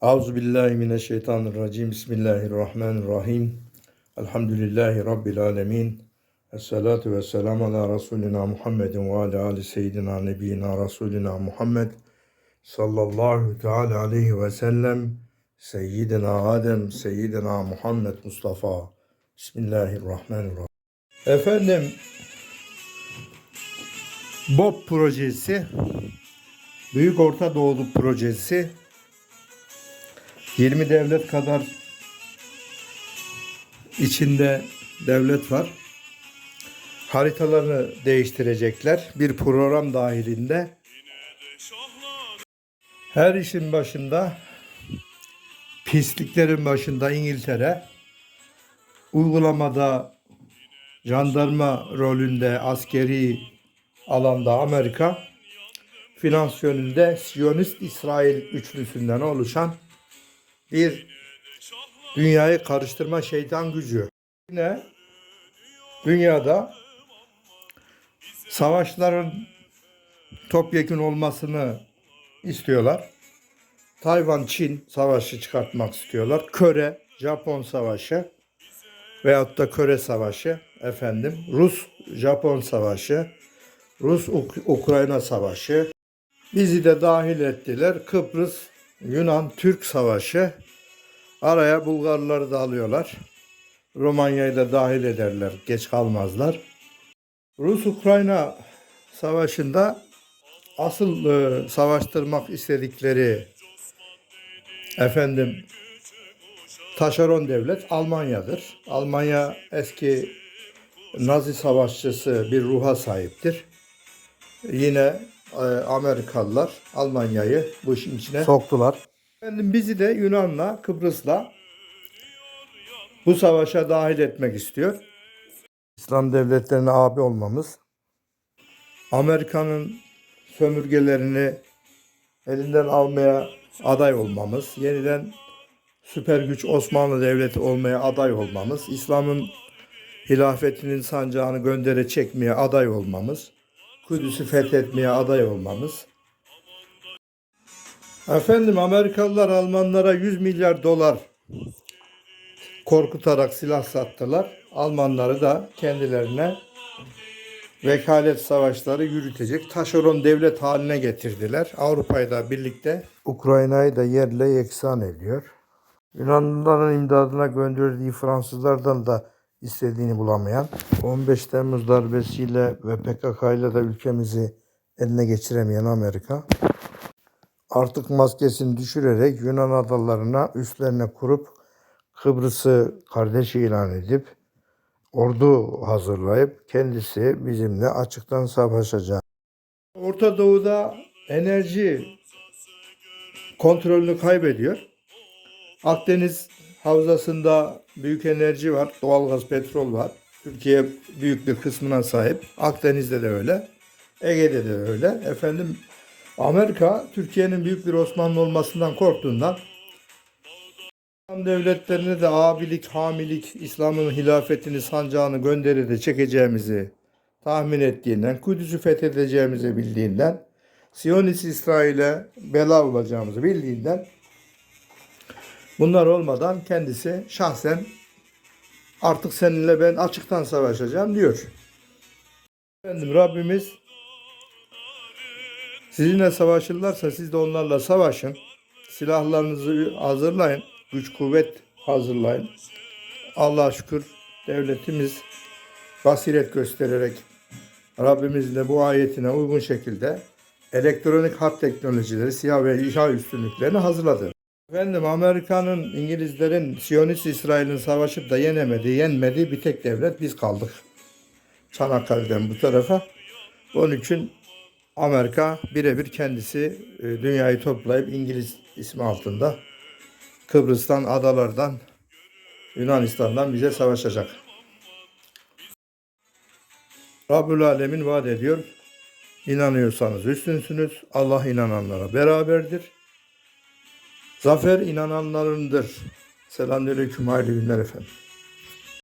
Auzu billahi mineşşeytanirracim. Bismillahirrahmanirrahim. Elhamdülillahi rabbil alamin. Esselatu vesselamu ala Resulina Muhammedin ve ala ali seyyidina nebiyina Resulina Muhammed sallallahu teala aleyhi ve sellem Seyyidina Adem, Seyyidina Muhammed Mustafa. Bismillahirrahmanirrahim. Efendim, BOB projesi, Büyük Orta Doğu projesi 20 devlet kadar içinde devlet var. Haritalarını değiştirecekler. Bir program dahilinde. Her işin başında pisliklerin başında İngiltere, uygulamada jandarma rolünde askeri alanda Amerika, finans yönünde Siyonist İsrail üçlüsünden oluşan bir dünyayı karıştırma şeytan gücü. Yine dünyada savaşların topyekun olmasını istiyorlar. Tayvan Çin savaşı çıkartmak istiyorlar. Köre Japon savaşı veyahut da Köre savaşı efendim Rus Japon savaşı Rus Uk- Ukrayna savaşı bizi de dahil ettiler. Kıbrıs Yunan Türk savaşı araya Bulgarları da alıyorlar. Romanya'yı da dahil ederler. Geç kalmazlar. Rus-Ukrayna savaşında asıl e, savaştırmak istedikleri efendim taşeron devlet Almanya'dır. Almanya eski Nazi savaşçısı bir ruha sahiptir. Yine Amerikalılar Almanya'yı bu işin içine soktular. Efendim bizi de Yunan'la, Kıbrıs'la bu savaşa dahil etmek istiyor. İslam devletlerine abi olmamız, Amerika'nın sömürgelerini elinden almaya aday olmamız, yeniden süper güç Osmanlı Devleti olmaya aday olmamız, İslam'ın hilafetinin sancağını göndere çekmeye aday olmamız, Kudüs'ü fethetmeye aday olmamız. Efendim Amerikalılar Almanlara 100 milyar dolar korkutarak silah sattılar. Almanları da kendilerine vekalet savaşları yürütecek taşeron devlet haline getirdiler. Avrupa'yı da birlikte Ukrayna'yı da yerle yeksan ediyor. Yunanlıların imdadına gönderdiği Fransızlardan da istediğini bulamayan 15 Temmuz darbesiyle ve PKK ile de ülkemizi eline geçiremeyen Amerika artık maskesini düşürerek Yunan adalarına üstlerine kurup Kıbrıs'ı kardeş ilan edip ordu hazırlayıp kendisi bizimle açıktan savaşacak. Orta Doğu'da enerji kontrolünü kaybediyor. Akdeniz havzasında büyük enerji var. Doğalgaz, petrol var. Türkiye büyük bir kısmına sahip. Akdeniz'de de öyle. Ege'de de öyle. Efendim Amerika Türkiye'nin büyük bir Osmanlı olmasından korktuğundan İslam devletlerine de abilik, hamilik, İslam'ın hilafetini, sancağını gönderide de çekeceğimizi tahmin ettiğinden, Kudüs'ü fethedeceğimizi bildiğinden, Siyonist İsrail'e bela olacağımızı bildiğinden bunlar olmadan kendisi şahsen artık seninle ben açıktan savaşacağım diyor. Efendim Rabbimiz sizinle savaşırlarsa siz de onlarla savaşın. Silahlarınızı hazırlayın. Güç kuvvet hazırlayın. Allah'a şükür devletimiz basiret göstererek Rabbimizin de bu ayetine uygun şekilde elektronik harp teknolojileri, siyah ve İHA üstünlüklerini hazırladı. Efendim Amerika'nın, İngilizlerin, Siyonist İsrail'in savaşıp da yenemediği, yenmediği bir tek devlet biz kaldık. Çanakkale'den bu tarafa. Onun için Amerika birebir kendisi e, dünyayı toplayıp İngiliz ismi altında Kıbrıs'tan, adalardan, Yunanistan'dan bize savaşacak. Rabbül Alemin vaat ediyor. İnanıyorsanız üstünsünüz. Allah inananlara beraberdir. Zafer inananlarındır. Selamünaleyküm. Hayırlı günler efendim.